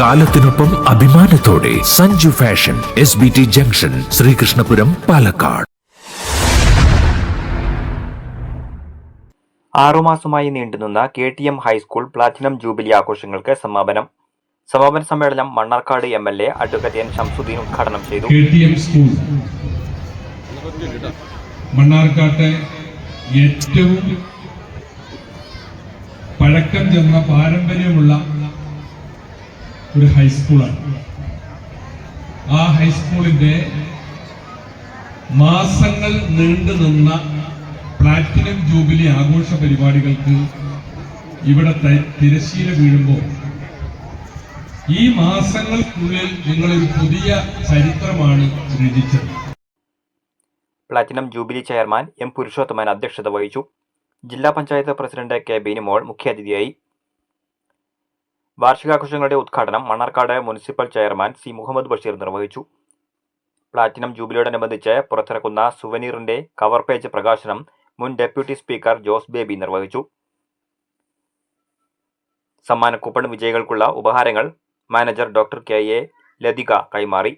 കാലത്തിനൊപ്പം അഭിമാനത്തോടെ Sanju fashion S B T junction Sreekrishnapuram Palakkad. ആറുമാസമായി നീണ്ടുനിന്ന K T M high school platinum jubilee ആഘോഷങ്ങൾക്ക് സമാപനം. സമാപന സമ്മേളനം Mannarkkad M L A advocate N Shamsuddin ഉദ്ഘാടനം ചെയ്തു. മണ്ണാർക്കാട്ടെ ഏറ്റവും പഴക്കം ചെന്ന പാരമ്പര്യമുള്ള ഒരു ഹൈസ്കൂളാണ് ആ ഹൈസ്കൂളിന്റെ മാസങ്ങൾ നീണ്ടു നിന്ന പ്ലാറ്റിനം ജൂബിലി ആഘോഷ പരിപാടികൾക്ക് ഇവിടെ തിരശ്ശീല വീഴുമ്പോൾ ഈ മാസങ്ങൾക്കുള്ളിൽ നിങ്ങളൊരു പുതിയ ചരിത്രമാണ് രചിച്ചത്. Platinum jubilee chairman M Purushothaman അധ്യക്ഷത വഹിച്ചു. ജില്ലാ പഞ്ചായത്ത് പ്രസിഡന്റ് കെ. ബിനിമോൾ മുഖ്യാതിഥിയായി വാർഷികാഘോഷങ്ങളുടെ ഉദ്ഘാടനം Mannarkkad municipal chairman C Muhammad Basheer നിർവഹിച്ചു. പ്ലാറ്റിനം ജൂബിലിയോടനുബന്ധിച്ച് പുറത്തിറക്കുന്ന സുവനീറിന്റെ കവർ പേജ് പ്രകാശനം മുൻ ഡെപ്യൂട്ടി സ്പീക്കർ ജോസ് ബേബി നിർവഹിച്ചു. സമ്മാന കൂപ്പൺ വിജയികൾക്കുള്ള ഉപഹാരങ്ങൾ manager doctor K A Lathika കൈമാറി.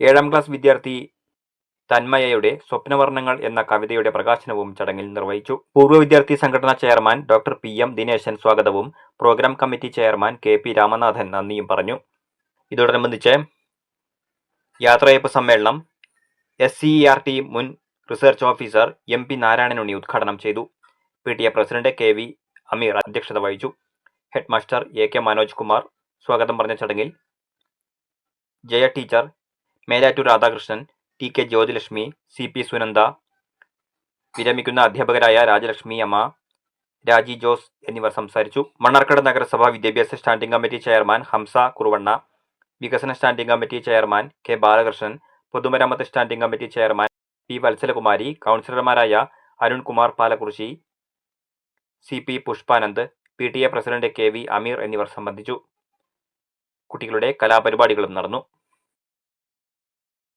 ഏഴാം ക്ലാസ് വിദ്യാർത്ഥി തന്മയയുടെ സ്വപ്നവർണങ്ങൾ എന്ന കവിതയുടെ പ്രകാശനവും ചടങ്ങിൽ നിർവഹിച്ചു. പൂർവ വിദ്യാർത്ഥി സംഘടനാ chairman doctor P M Dineshan സ്വാഗതവും programme committee chairman K P Ramanathan നന്ദിയും പറഞ്ഞു. ഇതോടനുബന്ധിച്ച് യാത്രയപ്പ് സമ്മേളനം എസ് സി ആർ ടി മുൻ research officer M P Narayananunni ഉദ്ഘാടനം ചെയ്തു. P T A president K V Ameer അധ്യക്ഷത വഹിച്ചു. Head master A K Manoj Kumar സ്വാഗതം പറഞ്ഞ ചടങ്ങിൽ Jaya teacher Melattur Radhakrishnan T K Jyothilakshmi C P Sunanda വിരമിക്കുന്ന അധ്യാപകരായ രാജലക്ഷ്മി അമ്മ രാജി ജോസ് എന്നിവർ സംസാരിച്ചു. മണ്ണാർക്കാട് നഗരസഭ വിദ്യാഭ്യാസ standing committee chairman Hamsa Kuruvanna വികസന standing committee chairman K Balakrishnan പൊതുമരാമത്ത് standing committee chairman P Valsalakumari കൗൺസിലർമാരായ Arunkumar Palakkurissi C P Pushpanand P T A president K V Ameer എന്നിവർ സംബന്ധിച്ചു. കുട്ടികളുടെ കലാപരിപാടികളും നടന്നു.